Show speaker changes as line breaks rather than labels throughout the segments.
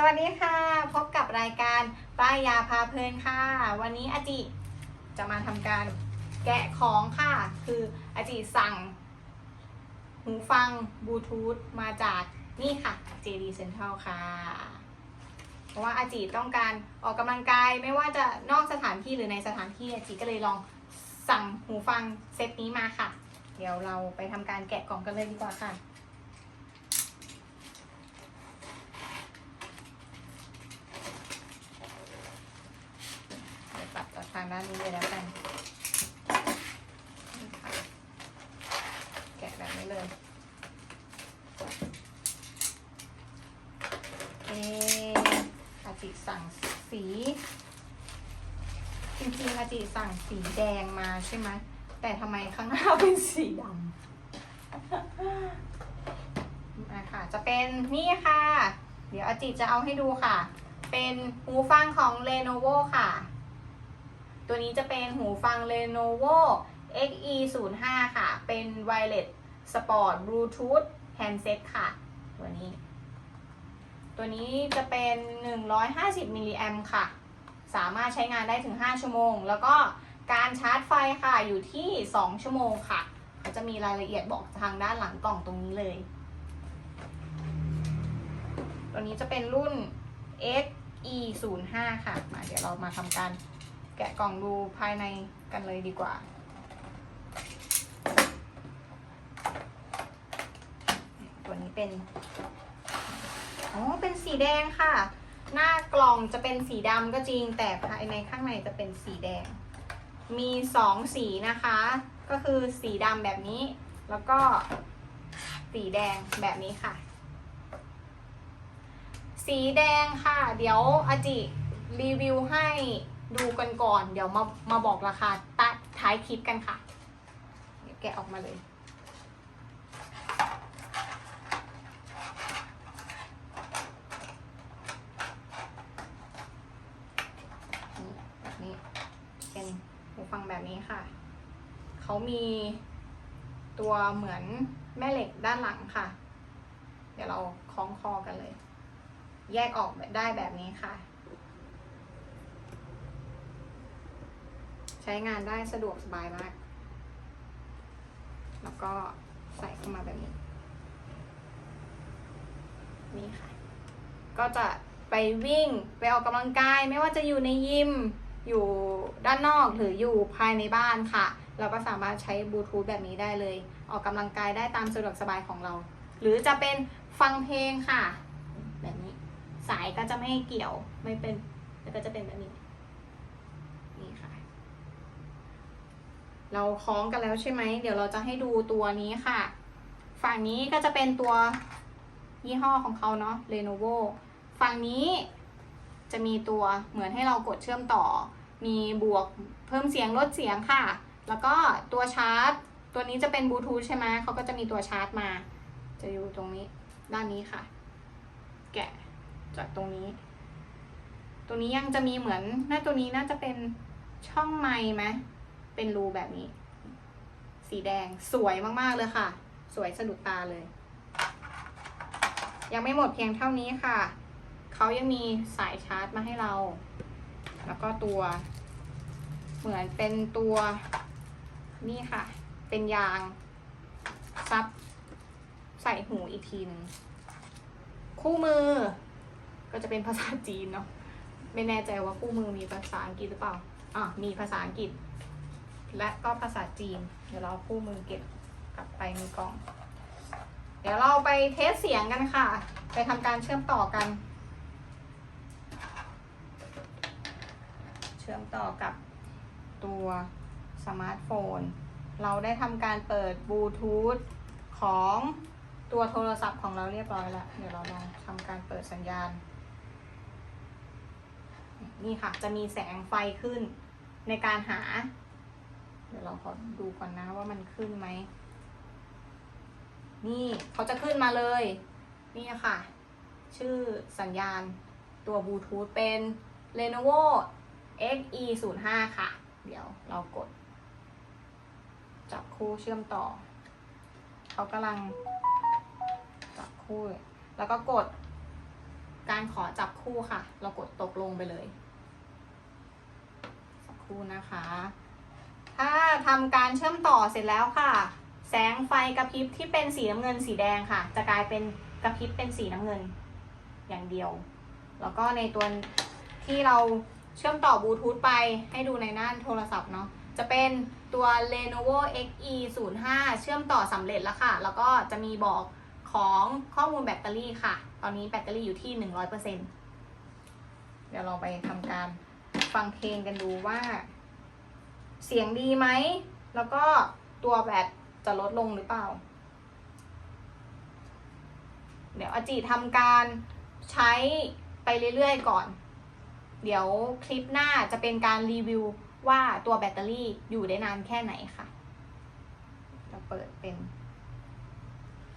สวัสดีค่ะ พบกับรายการป้ายาพาเพลินค่ะ วันนี้อาจิจะมาทำการแกะของค่ะ คืออาจิสั่ง หูฟังบลูทูธมาจากนี่ค่ะ JD Central ค่ะ เพราะว่าอาจิต้องการออกกำลังกายไม่ว่าจะนอกสถานที่หรือในสถานที่อาจิก็เลยลองสั่งหูฟังเซตนี้มาค่ะ เดี๋ยวเราไปทำการแกะกล่องกันเลยดีกว่าค่ะ เดี๋ยวางด้านนี้เลยแล้วกันนี่ค่ะแกะแบบนี้เลยเออาจิสั่งสี จริงๆอาจิสั่งสีแดงมาใช่ไหมแต่ทำไมข้างหน้าเป็นสีดำมาค่ะ จะเป็นนี่ค่ะ เดี๋ยวอาจิจะเอาให้ดูค่ะ เป็นหูฟังของ Lenovo ค่ะ ตัวนี้จะเป็นหูฟัง Lenovo XE 0 5 ค่ะ เป็น Wireless Sport Bluetooth Handset ค่ะ ตัวนี้ ตัวนี้จะเป็น 150 มิลลิแอมค่ะ สามารถใช้งานได้ถึง 5 ชั่วโมง แล้วก็การชาร์จไฟค่ะอยู่ที่ 2 ชั่วโมงค่ะเขาจะมีรายละเอียดบอกทางด้านหลังกล่องตรงนี้เลย ตัวนี้จะเป็นรุ่น XE 0 5 ค่ะ มาเดี๋ยวเรามาทำการ แกะกล่องดูภายในกันเลยดีกว่า ตัวนี้เป็น อ๋อ เป็นสีแดงค่ะ หน้ากล่องจะเป็นสีดำก็จริง แต่ภายในข้างในจะเป็นสีแดง มีสองสีนะคะ ก็คือสีดำแบบนี้ แล้วก็สีแดงแบบนี้ค่ะ สีแดงค่ะ เดี๋ยวอาจิรีวิวให้ ดูกันก่อน เดี๋ยวมามาบอกราคาตัดท้ายคลิปกันค่ะ แกะออกมาเลยนี่แบบนี้ เป็นหูฟังแบบนี้ค่ะ เขามีตัวเหมือนแม่เหล็กด้านหลังค่ะ เดี๋ยวเราคล้องคอกันเลย แยกออกได้แบบนี้ค่ะ ใช้งานได้สะดวกสบายมาก แล้วก็ใส่เข้ามาแบบนี้ นี่ค่ะ ก็จะไปวิ่งไปออกกำลังกายไม่ว่าจะอยู่ในยิม อยู่ด้านนอกหรืออยู่ภายในบ้านค่ะ เราก็สามารถใช้บลูทูธแบบนี้ได้เลย ออกกำลังกายได้ตามสะดวกสบายของเรา หรือจะเป็นฟังเพลงค่ะ แบบนี้ สายก็จะไม่เกี่ยวไม่เป็นแล้วก็จะเป็นแบบนี้ค่ะ เราคล้องกันแล้วใช่ไหม เดี๋ยวเราจะให้ดูตัวนี้ค่ะ ฝั่งนี้ก็จะเป็นตัวยี่ห้อของเขาเนาะ Lenovo ฝั่งนี้จะมีตัวเหมือนให้เรากดเชื่อมต่อ มีบวกเพิ่มเสียงลดเสียงค่ะ แล้วก็ตัวชาร์จ ตัวนี้จะเป็นบลูทูธใช่ไหมเขาก็จะมีตัวชาร์จมา จะอยู่ตรงนี้ด้านนี้ค่ะ แกะจากตรงนี้ ตัวนี้ยังจะมีเหมือน หน้าตัวนี้น่าจะเป็นช่องไม้ไหม เป็นรูแบบนี้ สีแดงสวยมากๆเลยค่ะ สวยสะดุดตาเลย ยังไม่หมดเพียงเท่านี้ค่ะ เขายังมีสายชาร์จมาให้เรา แล้วก็ตัว เหมือนเป็นตัวนี่ค่ะ เป็นยาง ซับ ใส่หูอีกทีหนึงคู่มือ ก็จะเป็นภาษาจีนเนาะไม่แน่ใจว่าคู่มือมีภาษาอังกฤษหรือเปล่า อะ มีภาษาอังกฤษ และก็ภาษาจีน เดี๋ยวเราคู่มือเก็บกลับไปในกล่อง เดี๋ยวเราไปเทสเสียงกันค่ะ ไปทำการเชื่อมต่อกัน เชื่อมต่อกับตัวสมาร์ทโฟน เราได้ทำการเปิดบลูทูธของตัวโทรศัพท์ของเราเรียบร้อยแล้ว เดี๋ยวเราลองทำการเปิดสัญญาณ นี่ค่ะ จะมีแสงไฟขึ้นในการหา เดี๋ยวเราขอดูก่อนนะว่ามันขึ้นไหม นี่เขาจะขึ้นมาเลย นี่ค่ะ ชื่อสัญญาณตัวบลูทูธเป็น Lenovo XE 0 5ค่ะ เดี๋ยวเรากด จับคู่เชื่อมต่อ เขากำลัง จับคู่ แล้วก็กด การขอจับคู่ค่ะ เรากดตกลงไปเลย สักคู่นะคะ ถ้าทำการเชื่อมต่อเสร็จแล้วค่ะ แสงไฟกระพริบที่เป็นสีน้ำเงินสีแดงค่ะ จะกลายเป็นกระพริบเป็นสีน้ำเงินอย่างเดียว แล้วก็ในตัวที่เราเชื่อมต่อบลูทูธไปให้ดูในหน้าโทรศัพท์เนาะจะเป็นตัว Lenovo Xe 0 5เชื่อมต่อสำเร็จแล้วค่ะ แล้วก็จะมีบอกของข้อมูลแบตเตอรี่ค่ะ ตอนนี้แบตเตอรี่อยู่ที่ 100%เดี๋ยวเราไปทำการฟังเพลงกันดูว่า เสียงดีไหม แล้วก็ตัวแบตจะลดลงหรือเปล่า เดี๋ยวอาจิทำการใช้ไปเรื่อยๆก่อน เดี๋ยวคลิปหน้าจะเป็นการรีวิวว่าตัวแบตเตอรี่อยู่ได้นานแค่ไหนค่ะ จะเปิดเป็น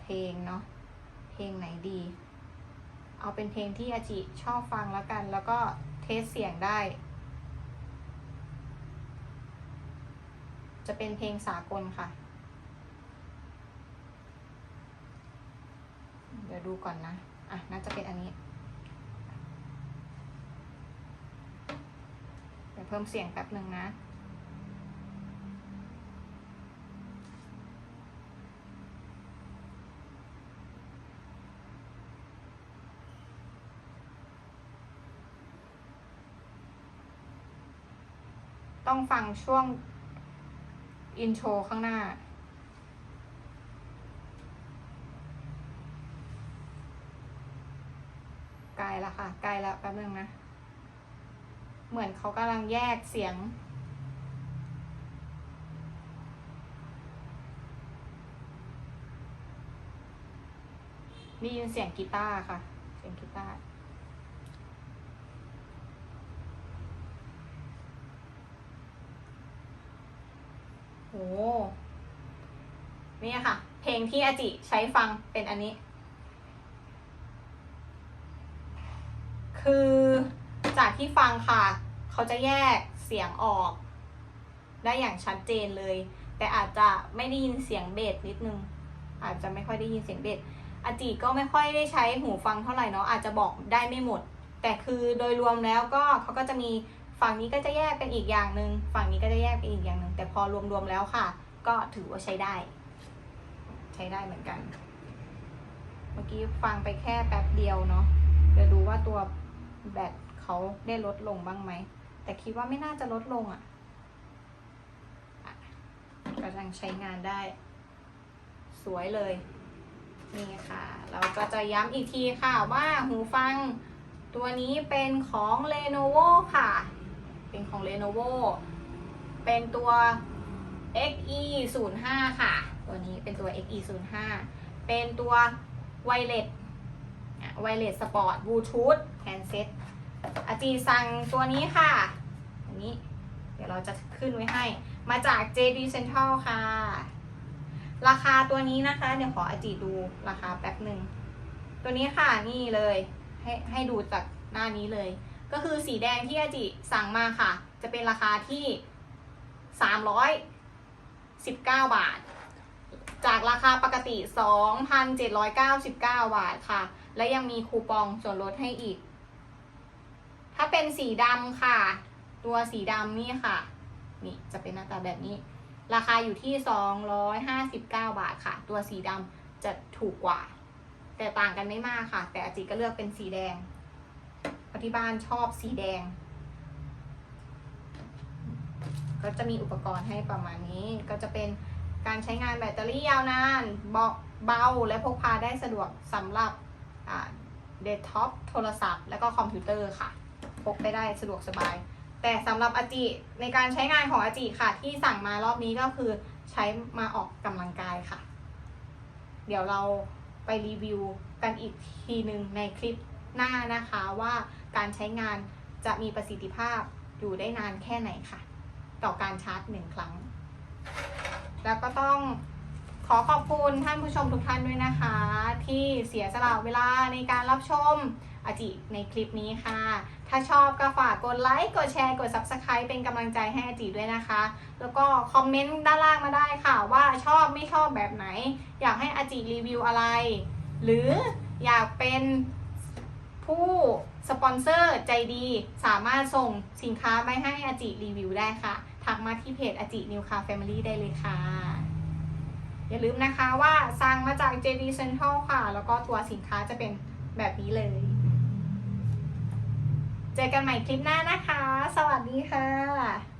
เพลงเนาะ เพลงไหนดี เอาเป็นเพลงที่อาจิชอบฟังแล้วกัน แล้วก็เทสเสียงได้ จะเป็นเพลงสากลค่ะ เดี๋ยวดูก่อนนะ อะ น่าจะเป็นอันนี้ เดี๋ยวเพิ่มเสียงแป๊บหนึ่งนะต้องฟังช่วง อินโทรข้างหน้าใกลล้วค่ะใกลแล้วแป๊บนึงนะ เหมือนเขากำลังแยกเสียงได้ยินเสียงกีตาร์ค่ะ เสียงกีตาร์ โหนี่ค่ะ เพลงที่อาจิใช้ฟังเป็นอันนี้ คือจากที่ฟังค่ะ เขาจะแยกเสียงออก ได้อย่างชัดเจนเลย แต่อาจจะไม่ได้ยินเสียงเบสนิดนึง อาจจะไม่ค่อยได้ยินเสียงเบสอาจิก็ไม่ค่อยได้ใช้หูฟังเท่าไหร่เนาะอาจจะบอกได้ไม่หมด แต่คือโดยรวมแล้วก็เขาก็จะมี ฝั่งนี้ก็จะแยกเป็นอีกอย่างหนึ่งฝั่งนี้ก็จะแยกเป็นอีกอย่างหนึ่งแต่พอรวมๆแล้วค่ะ ก็ถือว่าใช้ได้ ใช้ได้เหมือนกัน เมื่อกี้ฟังไปแค่แป๊บเดียวเนาะเดี๋ยวดูว่าตัวแบตเขาได้ลดลงบ้างไหม แต่คิดว่าไม่น่าจะลดลงอะ่ะอะกำลังใช้งานได้ สวยเลย นี่ค่ะ เราก็จะย้ำอีกทีค่ะว่าหูฟังตัวนี้เป็นของ Lenovo ค่ะ เป็นของ Lenovo เป็นตัว XE 0 5ค่ะ ตัวนี้เป็นตัว XE 0 5เป็นตัวไวเลสไวเลสสปอร์ตบลูทูธแฮนด์เซ็ตอาจีสั่งตัวนี้ค่ะ อันนี้เดี๋ยวเราจะขึ้นไว้ให้ มาจาก JD Central ค่ะ ราคาตัวนี้นะคะ เดี๋ยวขออาจีดูราคาแป๊บหนึ่ง ตัวนี้ค่ะนี่เลย ให้ให้ดูจากหน้านี้เลย ก็คือสีแดงที่อาจิสั่งมาค่ะ จะเป็นราคาที่ 319 บาท จากราคาปกติ 2,799 บาทค่ะ และยังมีคูปองส่วนลดให้อีก ถ้าเป็นสีดำค่ะ ตัวสีดำนี่ค่ะ นี่จะเป็นหน้าตาแบบนี้ ราคาอยู่ที่ 259 บาทค่ะ ตัวสีดำจะถูกกว่า แต่ต่างกันไม่มากค่ะ แต่อาจิก็เลือกเป็นสีแดง ราะที่บ้านชอบสีแดง ก็จะมีอุปกรณ์ให้ประมาณนี้ ก็จะเป็นการใช้งานแบตเตอรี่ยาวนานเบาเบาและพกพาได้สะดวกสำหรับเดสก์ท็อปโทรศัพท์ และก็คอมพิวเตอร์ค่ะ พกไปได้สะดวกสบาย แต่สำหรับอาจิในการใช้งานของอาจิค่ะ ที่สั่งมารอบนี้ก็คือใช้มาออกกำลังกายค่ะ เดี๋ยวเราไปรีวิวกันอีกทีหนึ่งในคลิป หน้านะคะว่าการใช้งานจะมีประสิทธิภาพอยู่ได้นานแค่ไหนค่ะ ต่อการชาร์จหนึ่งครั้ง แล้วก็ต้องขอขอบคุณท่านผู้ชมทุกท่านด้วยนะคะ ที่เสียสละเวลาในการรับชมอาจิในคลิปนี้ค่ะ ถ้าชอบก็ฝากกดไลค์ กดแชร์ กด Subscribe เป็นกำลังใจให้อาจิด้วยนะคะ แล้วก็คอมเมนต์ด้านล่างมาได้ค่ะ ว่าชอบไม่ชอบแบบไหน อยากให้อาจิรีวิวอะไร หรืออยากเป็น ผู้สปอนเซอร์ใจดี สามารถส่งสินค้าไปให้อาจิรีวิวได้ค่ะ ทักมาที่เพจอาจินิวคาแฟมิลี่ได้เลยค่ะ อย่าลืมนะคะว่าสั่งมาจาก JD Central ค่ะ แล้วก็ตัวสินค้าจะเป็นแบบนี้เลย เจอกันใหม่คลิปหน้านะคะ สวัสดีค่ะ